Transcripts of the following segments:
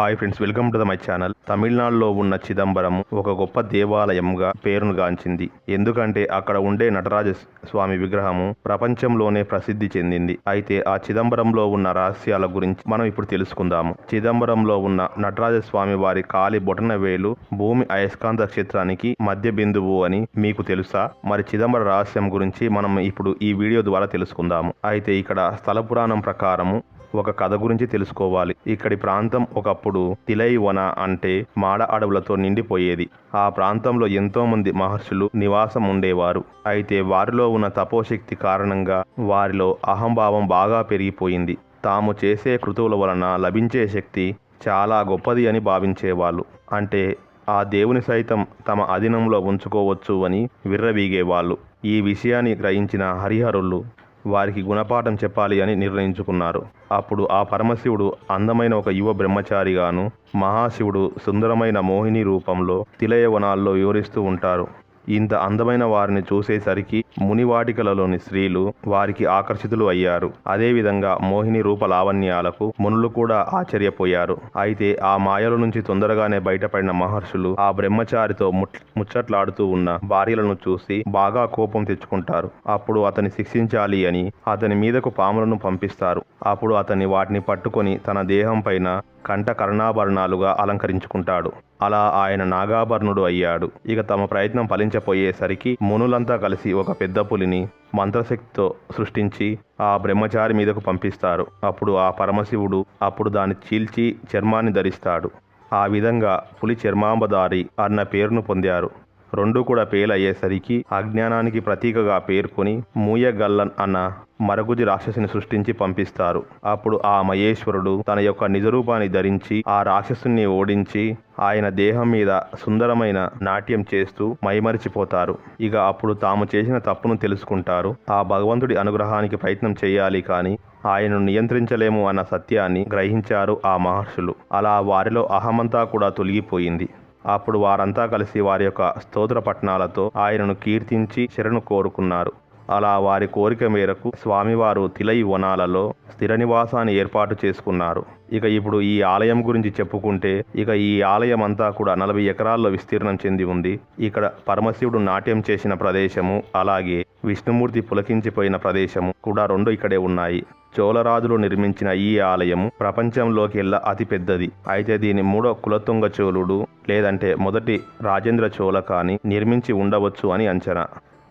Hi friends welcome to the my channel తమిళనాడులో ఉన్న చిదంబరం ఒక గొప్ప దేవాలయంగా పేరునుగాంచింది ఎందుకంటే అక్కడ ఉండే నటరాజ స్వామి విగ్రహము ప్రపంచంలోనే ప్రసిద్ధి చెందింది. అయితే ఆ చిదంబరంలో ఉన్న రహస్యాల గురించి మనం ఇప్పుడు తెలుసుకుందాము. చిదంబరంలో ఉన్న నటరాజ స్వామి వారి కాలి బొటన వేలు భూమి అయస్కాంత క్షేత్రానికి మధ్య బిందువు అని మీకు తెలుసా? మరి చిదంబర రహస్యం గురించి మనం ఇప్పుడు ఈ వీడియో ద్వారా తెలుసుకుందాము. అయితే ఇక్కడ స్థల పురాణం ప్రకారము ఒక కథ గురించి తెలుసుకోవాలి. ఇక్కడి ప్రాంతం ఒకప్పుడు తిలై వన అంటే మాడ అడవులతో నిండిపోయేది. ఆ ప్రాంతంలో ఎంతో మంది మహర్షులు నివాసం ఉండేవారు. అయితే వారిలో ఉన్న తపోశక్తి కారణంగా వారిలో అహంభావం బాగా పెరిగిపోయింది. తాము చేసే కృతువుల వలన లభించే శక్తి చాలా గొప్పది అని భావించేవాళ్ళు. అంటే ఆ దేవుని సైతం తమ అధీనంలో ఉంచుకోవచ్చు అని విర్రవీగేవాళ్ళు. ఈ విషయాన్ని గ్రహించిన హరిహరులు వారికి గుణపాఠం చెప్పాలి అని నిర్ణయించుకున్నారు. అప్పుడు ఆ పరమశివుడు అందమైన ఒక యువ బ్రహ్మచారిగాను మహాశివుడు సుందరమైన మోహిని రూపంలో తిలయవనాల్లో వివరిస్తూ ఉంటారు. ఇంత అందమైన వారిని చూసేసరికి మునివాటికలలోని స్త్రీలు వారికి ఆకర్షితులు అయ్యారు. అదేవిధంగా మోహిని రూప లావణ్యాలకు మునులు కూడా ఆశ్చర్యపోయారు. అయితే ఆ మాయల నుంచి తొందరగానే బయటపడిన మహర్షులు ఆ బ్రహ్మచారితో ముచ్చట్లాడుతూ ఉన్న భార్యలను చూసి బాగా కోపం తెచ్చుకుంటారు. అప్పుడు అతని శిక్షించాలి అని అతని మీదకు పాములను పంపిస్తారు. అప్పుడు అతని వాటిని పట్టుకొని తన దేహం పైన కంఠ కర్ణాభరణాలుగా అలంకరించుకుంటాడు. అలా ఆయన నాగాభరణుడు అయ్యాడు. ఇక తమ ప్రయత్నం ఫలించపోయేసరికి మునులంతా కలిసి ఒక పెద్ద పులిని మంత్రశక్తితో సృష్టించి ఆ బ్రహ్మచారి మీదకు పంపిస్తారు. అప్పుడు ఆ పరమశివుడు అప్పుడు దాన్ని చీల్చి చర్మాన్ని ధరిస్తాడు. ఆ విధంగా పులి చర్మాంబదారి అన్న పేరును పొందారు. రెండు కూడా పేలయ్యేసరికి అజ్ఞానానికి ప్రతీకగా పేర్కొని మూయగల్లన్ అన్న మరగుజి రాక్షసుని సృష్టించి పంపిస్తారు. అప్పుడు ఆ మహేశ్వరుడు తన యొక్క నిజరూపాన్ని ధరించి ఆ రాక్షసుని ఓడించి ఆయన దేహం మీద సుందరమైన నాట్యం చేస్తూ మైమరిచిపోతారు. ఇక అప్పుడు తాము చేసిన తప్పును తెలుసుకుంటారు. ఆ భగవంతుడి అనుగ్రహానికి ప్రయత్నం చేయాలి కానీ ఆయనను నియంత్రించలేము అన్న సత్యాన్ని గ్రహించారు ఆ మహర్షులు. అలా వారిలో అహమంతా కూడా తొలగిపోయింది. అప్పుడు వారంతా కలిసి వారి యొక్క స్తోత్ర పట్టణాలతో ఆయనను కీర్తించి శరణు కోరుకున్నారు. అలా వారి కోరిక మేరకు స్వామివారు తిలై వనాలలో స్థిర నివాసాన్ని ఏర్పాటు చేసుకున్నారు. ఇక ఇప్పుడు ఈ ఆలయం గురించి చెప్పుకుంటే ఇక ఈ ఆలయం అంతా కూడా నలభై ఎకరాల్లో విస్తీర్ణం చెంది ఉంది. ఇక్కడ పరమశివుడు నాట్యం చేసిన ప్రదేశము అలాగే విష్ణుమూర్తి పులకించిపోయిన ప్రదేశము కూడా రెండు ఇక్కడే ఉన్నాయి. చోళరాజులు నిర్మించిన ఈ ఆలయం ప్రపంచంలోకెల్లా అతిపెద్దది అయితే దీని మూడో కులతుంగ చోళుడు లేదంటే మొదటి రాజేంద్ర చోళ కాని నిర్మించి ఉండవచ్చు అని అంచనా.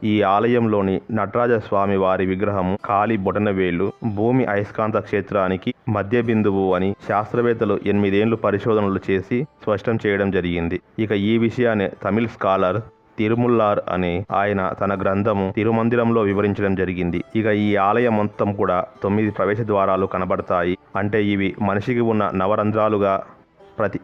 ఈ ఆలయంలోని నటరాజ స్వామి వారి విగ్రహం కాలి బొటనవేలు భూమి అయస్కాంత క్షేత్రానికి మధ్య బిందువు అని శాస్త్రవేత్తలు ఎనిమిదేళ్ళు పరిశోధనలు చేసి స్పష్టం చేయడం జరిగింది. ఇక ఈ విషయాన్ని తమిళ్ స్కాలర్ తిరుముల్లార్ అనే ఆయన తన గ్రంథము తిరుమందిరంలో వివరించడం జరిగింది. ఇక ఈ ఆలయం మొత్తం కూడా తొమ్మిది ప్రవేశ ద్వారాలు కనబడతాయి. అంటే ఇవి మనిషికి ఉన్న నవరంధ్రాలుగా ప్రతి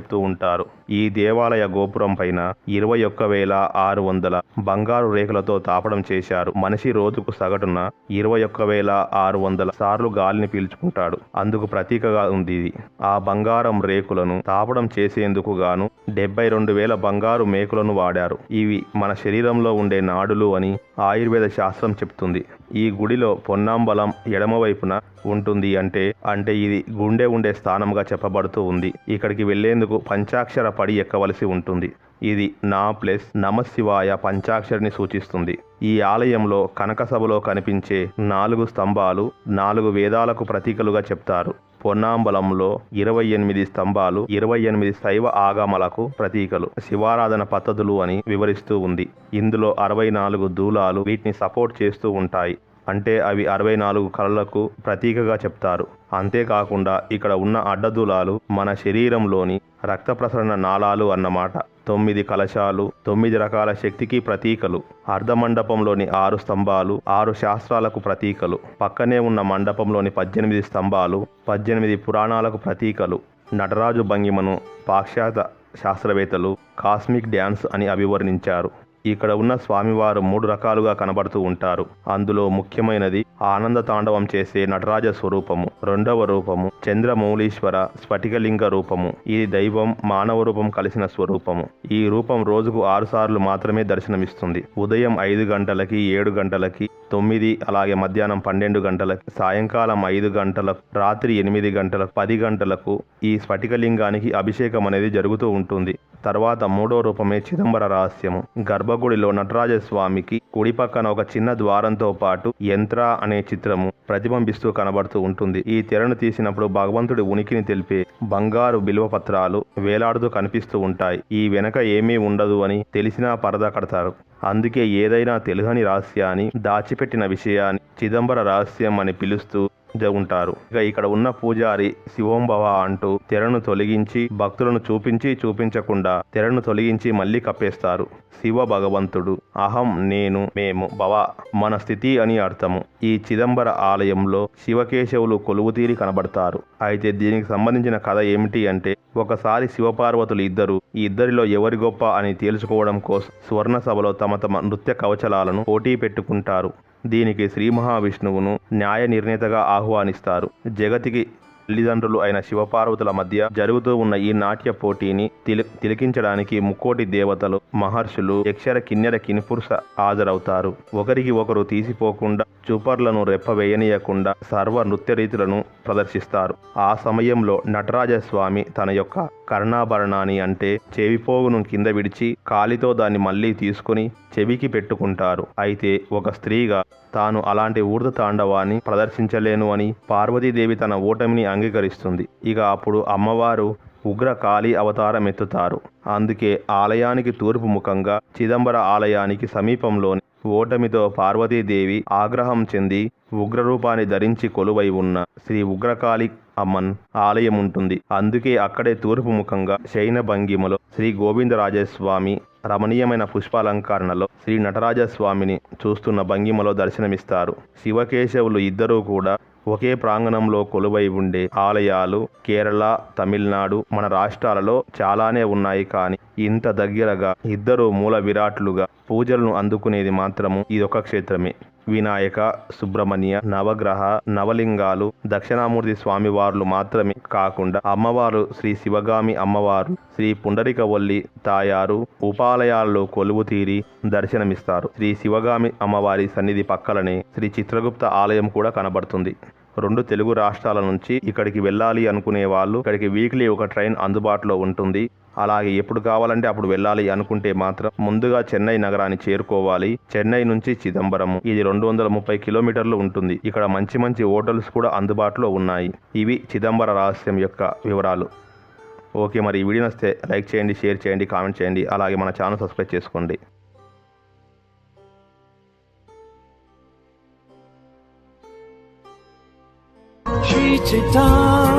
చెప్తూ ఉంటారు. ఈ దేవాలయ గోపురం పైన ఇరవై ఒక్క వేల ఆరు వందల బంగారు రేకులతో తాపడం చేశారు. మనిషి రోజుకు సగటున ఇరవై ఒక్క వేల ఆరు వందల సార్లు గాలిని పీల్చుకుంటాడు. అందుకు ప్రతీకగా ఉంది ఇది. ఆ బంగారం రేకులను తాపడం చేసేందుకు గాను డెబ్బై రెండు వేల బంగారు మేకులను వాడారు. ఇవి మన శరీరంలో ఉండే నాడులు అని ఆయుర్వేద శాస్త్రం చెప్తుంది. ఈ గుడిలో పొన్నాంబలం ఎడమవైపున ఉంటుంది అంటే అంటే ఇది గుండె ఉండే స్థానంగా చెప్పబడుతూ ఉంది. ఇక్కడికి వెళ్ళేందుకు పంచాక్షర పడి ఎక్కవలసి ఉంటుంది. ఇది నా ప్లస్ నమశివాయ పంచాక్షరిని సూచిస్తుంది. ఈ ఆలయంలో కనకసభలో కనిపించే నాలుగు స్తంభాలు నాలుగు వేదాలకు ప్రతీకలుగా చెప్తారు. పొన్నాంబలంలో ఇరవై ఎనిమిది స్తంభాలు ఇరవై ఎనిమిది శైవ ఆగమలకు ప్రతీకలు. శివారాధన పద్ధతులు అని వివరిస్తూ ఉంది. ఇందులో అరవై నాలుగు దూలాలు వీటిని సపోర్ట్ చేస్తూ ఉంటాయి. అంటే అవి అరవై నాలుగు కళలకు ప్రతీకగా చెప్తారు. అంతేకాకుండా ఇక్కడ ఉన్న అడ్డదులాలు మన శరీరంలోని రక్త ప్రసరణ నాళాలు అన్నమాట. తొమ్మిది కలశాలు తొమ్మిది రకాల శక్తికి ప్రతీకలు. అర్ధమండపంలోని ఆరు స్తంభాలు ఆరు శాస్త్రాలకు ప్రతీకలు. పక్కనే ఉన్న మండపంలోని పద్దెనిమిది స్తంభాలు పద్దెనిమిది పురాణాలకు ప్రతీకలు. నటరాజు భంగిమను పాశ్చాత్య శాస్త్రవేత్తలు కాస్మిక్ డ్యాన్స్ అని అభివర్ణించారు. ఇక్కడ ఉన్న స్వామివారు మూడు రకాలుగా కనబడుతూ ఉంటారు. అందులో ముఖ్యమైనది ఆనంద తాండవం చేసే నటరాజ స్వరూపము రెండవ రూపము చంద్రమౌళీశ్వర స్ఫటికలింగ రూపము. ఇది దైవం మానవ రూపం కలిసిన స్వరూపము. ఈ రూపం రోజుకు ఆరు సార్లు మాత్రమే దర్శనమిస్తుంది. ఉదయం ఐదు గంటలకి ఏడు గంటలకి తొమ్మిది అలాగే మధ్యాహ్నం పన్నెండు గంటలకు సాయంకాలం ఐదు గంటలకు రాత్రి ఎనిమిది గంటలకు పది గంటలకు ఈ స్ఫటికలింగానికి అభిషేకం అనేది జరుగుతూ ఉంటుంది. తర్వాత మూడో రూపమే చిదంబర రహస్యము. గర్భగుడిలో నటరాజ స్వామికి కుడి పక్కన ఒక చిన్న ద్వారంతో పాటు యంత్ర అనే చిత్రము ప్రతిబింబిస్తూ కనబడుతూ ఉంటుంది. ఈ తెరను తీసినప్పుడు భగవంతుడి ఉనికిని తెలిపే బంగారు బిల్వ పత్రాలు వేలాడుతూ కనిపిస్తూ ఉంటాయి. ఈ వెనక ఏమీ ఉండదు అని తెలిసినా పరద కడతారు. అందుకే ఏదైనా తెలుగని రహస్యాన్ని దాచిపెట్టిన విషయాన్ని చిదంబర రహస్యం అని పిలుస్తూ ఉంటారు. ఇక ఇక్కడ ఉన్న పూజారి శివోంభవ అంటూ తెరను తొలగించి భక్తులను చూపించి చూపించకుండా తెరను తొలగించి మళ్ళీ కప్పేస్తారు. శివ భగవంతుడు అహం నేను మేము భవ మన స్థితి అని అర్థము. ఈ చిదంబర ఆలయంలో శివకేశవులు కొలువుతీరి కనబడతారు. అయితే దీనికి సంబంధించిన కథ ఏమిటి అంటే ఒకసారి శివపార్వతులు ఇద్దరు ఈ ఇద్దరిలో ఎవరి గొప్ప అని తేల్చుకోవడం కోసం స్వర్ణ సభలో తమ తమ నృత్య కవచలాలను పోటీ పెట్టుకుంటారు. దీనికి శ్రీ మహావిష్ణువును న్యాయ నిర్ణేతగా ఆహ్వానిస్తారు. జగతికి తల్లిదండ్రులు అయిన శివపార్వతుల మధ్య జరుగుతూ ఉన్న ఈ నాట్య పోటీని తిలి తిలకించడానికి ముక్కోటి దేవతలు మహర్షులు యక్షర కిన్నెర కినిపురుష హాజరవుతారు. ఒకరికి ఒకరు తీసిపోకుండా చూపర్లను రెప్పవేయనీయకుండా సర్వ నృత్య రీతులను ప్రదర్శిస్తారు. ఆ సమయంలో నటరాజస్వామి తన యొక్క కర్ణాభరణాన్ని అంటే చెవిపోగును కింద విడిచి కాలితో దాన్ని మళ్ళీ తీసుకుని చెవికి పెట్టుకుంటారు. అయితే ఒక స్త్రీగా తాను అలాంటి ఊర్ధ తాండవాన్ని ప్రదర్శించలేను అని పార్వతీదేవి తన ఓటమిని అంగీకరిస్తుంది. ఇక అప్పుడు అమ్మవారు ఉగ్ర కాళీ అవతారం ఎత్తుతారు అందుకే ఆలయానికి తూర్పు ముఖంగా చిదంబర ఆలయానికి సమీపంలోని ఓటమితో పార్వతీదేవి ఆగ్రహం చెంది ఉగ్రరూపాన్ని ధరించి కొలువై ఉన్న శ్రీ ఉగ్రకాళి అమ్మన్ ఆలయం ఉంటుంది అందుకే అక్కడే తూర్పు ముఖంగా శయన భంగిమలో శ్రీ గోవిందరాజస్వామి రమణీయమైన పుష్పాలంకరణలో శ్రీ నటరాజస్వామిని చూస్తున్న భంగిమలో దర్శనమిస్తారు. శివకేశవులు ఇద్దరూ కూడా ఒకే ప్రాంగణంలో కొలువై ఉండే ఆలయాలు కేరళ తమిళనాడు మన రాష్ట్రాలలో చాలానే ఉన్నాయి కానీ ఇంత దగ్గరగా ఇద్దరు మూల విరాట్లుగా పూజలను అందుకునేది మాత్రము ఇదొక క్షేత్రమే. వినాయక సుబ్రహ్మణ్య నవగ్రహ నవలింగాలు దక్షిణామూర్తి స్వామివార్లు మాత్రమే కాకుండా అమ్మవారు శ్రీ శివగామి అమ్మవారు శ్రీ పుండరికవల్లి తాయారు ఉపాలయాల్లో కొలువు తీరి దర్శనమిస్తారు. శ్రీ శివగామి అమ్మవారి సన్నిధి పక్కలనే శ్రీ చిత్రగుప్త ఆలయం కూడా కనబడుతుంది. రెండు తెలుగు రాష్ట్రాల నుంచి ఇక్కడికి వెళ్ళాలి అనుకునే వాళ్ళు ఇక్కడికి వీక్లీ ఒక ట్రైన్ అందుబాటులో ఉంటుంది. అలాగే ఎప్పుడు కావాలంటే అప్పుడు వెళ్ళాలి అనుకుంటే మాత్రం ముందుగా చెన్నై నగరాన్ని చేరుకోవాలి. చెన్నై నుంచి చిదంబరం ఇది రెండు వందల ముప్పై కిలోమీటర్లు ఉంటుంది. ఇక్కడ మంచి మంచి హోటల్స్ కూడా అందుబాటులో ఉన్నాయి. ఇవి చిదంబర రహస్యం యొక్క వివరాలు. ఓకే మరి ఈ వీడియో నస్తే లైక్ చేయండి షేర్ చేయండి కామెంట్ చేయండి అలాగే మన ఛానల్ సబ్స్క్రైబ్ చేసుకోండి. Shri